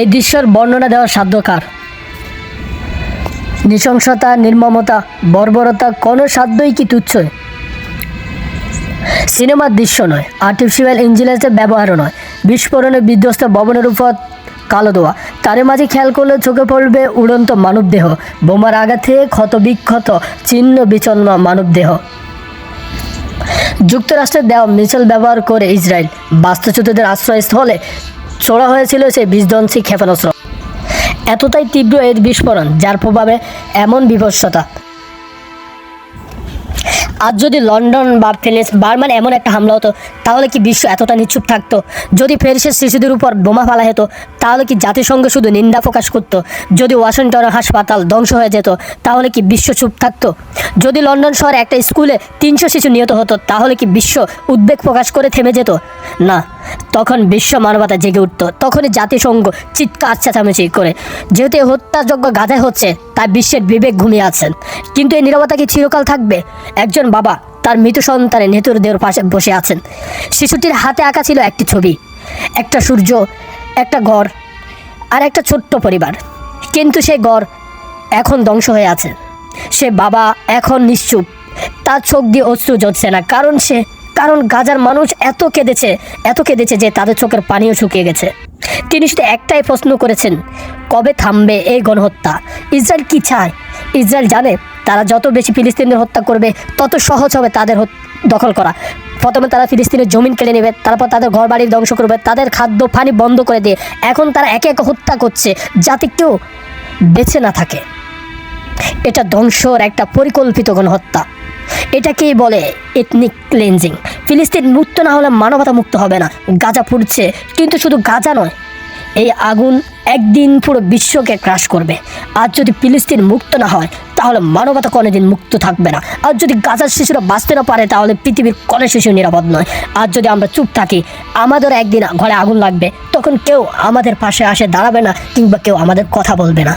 এই দৃশ্যের বর্ণনা দেওয়ার সাধ্য কার? নৃশংসতা, নির্মমতা, বর্বরতা কোনো সাধ্যই কি তুচ্ছ? সিনেমার দৃশ্য নয় আর্টিফিশিয়াল ইঞ্জিনিয়ার্সের ব্যবহারও নয়। বিস্ফোরণে বিধ্বস্ত ভবনের উপর কালো দোয়া তার মাঝে খেয়াল করলে চোখে পড়বে উড়ন্ত মানবদেহ। বোমার আঘাতে ক্ষত বিক্ষত চিহ্ন বিচন্ন মানবদেহ। যুক্তরাষ্ট্রের দেওয়া মিসাইল ব্যবহার করে ইসরায়েল বাস্তুচ্যুতদের আশ্রয়স্থলে ছোড়া হয়েছিল সেই বিধ্বংসী ক্ষেপণাস্ত্র। এতটাই তীব্র এর বিস্ফোরণ যার প্রভাবে এমন বিভৎসতা আজ যদি লন্ডন বা ফেনিস বার্মান এমন একটা হামলা হতো, তাহলে কি বিশ্ব এতটা নিশ্চুপ থাকতো? যদি প্যারিসের শিশুদের উপর বোমা ফেলা হতো, তাহলে কি জাতিসংঘ শুধু নিন্দা প্রকাশ করতো? যদি ওয়াশিংটন হাসপাতাল ধ্বংস হয়ে যেত, তাহলে কি বিশ্ব চুপ থাকতো? যদি লন্ডন শহরে একটা স্কুলে তিনশো শিশু নিহত হতো, তাহলে কি বিশ্ব উদ্বেগ প্রকাশ করে থেমে যেত? না, তখন বিশ্ব মানবতা জেগে উঠতো, তখনই জাতিসংঘ চিৎকার চেঁচামেচি করে, যেহেতু হত্যাযজ্ঞ গাধায় হচ্ছে, তাই বিশ্বের বিবেক ঘুমিয়ে আছেন। কিন্তু এই নিরবতা কি চিরকাল থাকবে? একজন বাবা, তার মৃত সন্তানের নেতুর দেওয়ার পাশে বসে আছেন। শিশুটির হাতে আঁকা ছিল একটি ছবি, একটা সূর্য, একটা ঘর আর একটা ছোট্ট পরিবার। কিন্তু সেই ঘর এখন ধ্বংস হয়ে আছে। সে বাবা এখন নিশ্চুপ। তার চোখ দিয়ে অশ্রু জ্বলছে না, কারণ সে, কারণ গাজার মানুষ এত কেঁদেছে এত কেঁদেছে যে তাদের চোখের পানিও শুকিয়ে গেছে। তিনি শুধু একটাই প্রশ্ন করেছেন, কবে থামবে এই গণহত্যা? ইসরায়েল কি চায়? ইসরায়েল জানে তারা যত বেশি ফিলিস্তিনদের হত্যা করবে, তত সহজ হবে তাদের দখল করা। প্রথমে তারা ফিলিস্তিনের জমিন কেড়ে নেবে, তারপর তাদের ঘর বাড়ি ধ্বংস করবে, তাদের খাদ্য, পানি বন্ধ করে দিয়ে। এখন তারা একে একে হত্যা করছে যাতে কেউ বেঁচে না থাকে। এটা ধ্বংসর একটা পরিকল্পিত গণহত্যা। এটাকেই বলে এথনিক ক্লেনজিং ফিলিস্তিন মুক্ত না হলে মানবতা মুক্ত হবে না। গাজা পুড়ছে, কিন্তু শুধু গাজা নয় এই আগুন একদিন পুরো বিশ্বকে ক্রাশ করবে। আর যদি ফিলিস্তিন মুক্ত না হয়, তাহলে মানবতা কোনোদিন মুক্ত থাকবে না। আর যদি গাজার শিশুরা বাঁচতে না পারে, তাহলে পৃথিবীর কোনো শিশু নিরাপদ নয়। আর যদি আমরা চুপ থাকি আমাদের একদিন ঘরে আগুন লাগবে, তখন কেউ আমাদের পাশে আসে দাঁড়াবে না, কিংবা কেউ আমাদের কথা বলবে না।